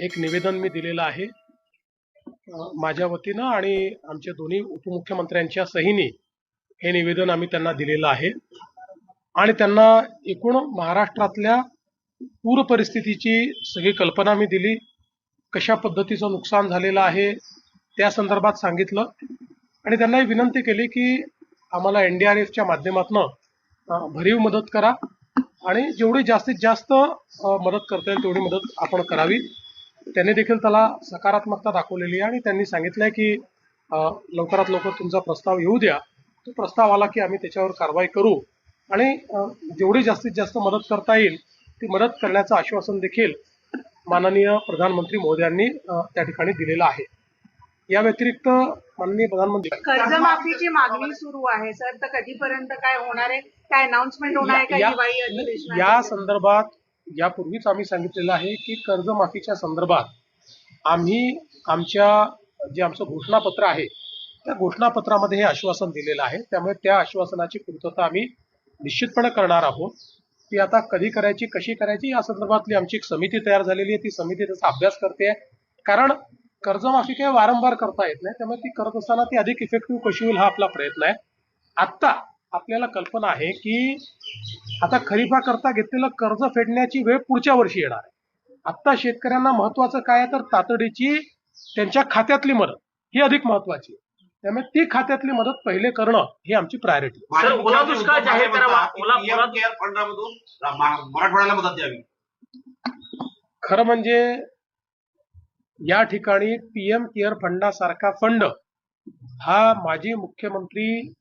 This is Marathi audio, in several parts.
एक निवेदन मी दिलेलं आहे. माझ्या वतीनं आणि आमच्या दोन्ही उपमुख्यमंत्र्यांच्या सहीने हे निवेदन आम्ही त्यांना दिलेलं आहे. आणि त्यांना एकूण महाराष्ट्रातल्या पूर परिस्थितीची सगळी कल्पना मी दिली. कशा पद्धतीचं नुकसान झालेलं आहे त्या संदर्भात सांगितलं. आणि त्यांनाही विनंती केली की आम्हाला एन डी आर एफच्या माध्यमातनं भरीव मदत करा. आणि जेवढी जास्तीत जास्त मदत करता येईल तेवढी मदत आपण करावी. त्यांनी देखील त्याला सकारात्मकता दाखवलेली आहे आणि त्यांनी सांगितलंय की लवकरात लवकर तुमचा प्रस्ताव येऊ द्या. तो प्रस्ताव आला की आम्ही त्याच्यावर कारवाई करू. आणि जेवढी जास्तीत जास्त मदत करता येईल ती मदत करण्याचं आश्वासन देखील माननीय प्रधानमंत्री मोदयांनी त्या ठिकाणी दिलेलं आहे. या व्यतिरिक्त माननीय प्रधानमंत्री. कर्जमाफीची मागणी सुरू आहे सर. तर कधीपर्यंत काय होणार आहे? काय अनाउन्समेंट होणार आहे का या- या अधिवेशनात संदर्भात यापूर्वीच आम्ही सांगितलेलं आहे की कर्जमाफीच्या संदर्भात आम्ही आमच्या जे आमचं घोषणापत्र आहे त्या घोषणापत्रामध्ये हे आश्वासन दिलेलं आहे. त्यामुळे त्या आश्वासनाची पूर्तता आम्ही निश्चितपणे करणार आहोत. ती आता कधी करायची कशी करायची या संदर्भातली आमची एक समिती तयार झालेली आहे. ती समिती त्याचा अभ्यास करते. कारण कर्जमाफी काही वारंवार करता येत नाही. त्यामुळे ती करत असताना ती अधिक इफेक्टिव्ह कशी होईल हा आपला प्रयत्न आहे. आत्ता आपल्याला कल्पना आहे की आता खरीपा करता घेतलेलं कर्ज फेडण्याची वेळ पुढच्या वर्षी येणार आहे. आत्ता शेतकऱ्यांना महत्वाचं काय आहे तर तातडीची त्यांच्या खात्यातली मदत. ही अधिक महत्वाची आहे. त्यामुळे ती खात्यातली मदत पहिले करणं ही आमची प्रायोरिटी मराठवाड्याला मदत द्यावी. खरं म्हणजे या ठिकाणी पीएम केअर फंडासारखा फंड हा माजी मुख्यमंत्री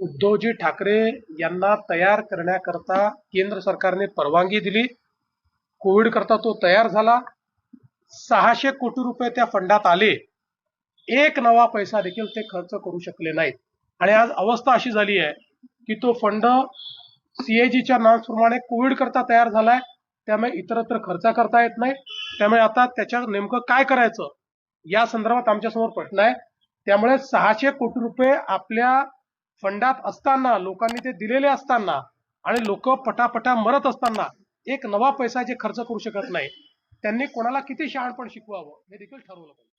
उद्धवजी ठाकरे यांना तयार करण्याकरता केंद्र सरकारने परवानगी दिली. कोविड करता तो तयार झाला. सहाशे कोटी रुपये त्या फंडात आले. एक नवा पैसा देखील ते खर्च करू शकले नाहीत. आणि आज अवस्था अशी झाली आहे की तो फंड सीएजीच्या नावाप्रमाणे कोविड करता तयार झालाय. त्यामुळे इतरत्र खर्च करता येत नाही. त्यामुळे आता त्याच्या नेमकं काय करायचं या संदर्भात आमच्यासमोर प्रश्न आहे. त्यामुळे सहाशे कोटी रुपये आपल्या फंडात असताना लोकांनी ते दिलेले असताना आणि लोक पटापटा मरत असताना एक नवा पैसा जे खर्च करू शकत नाही त्यांनी कोणाला किती शहाणपण शिकवावं हे देखील ठरवलं पाहिजे.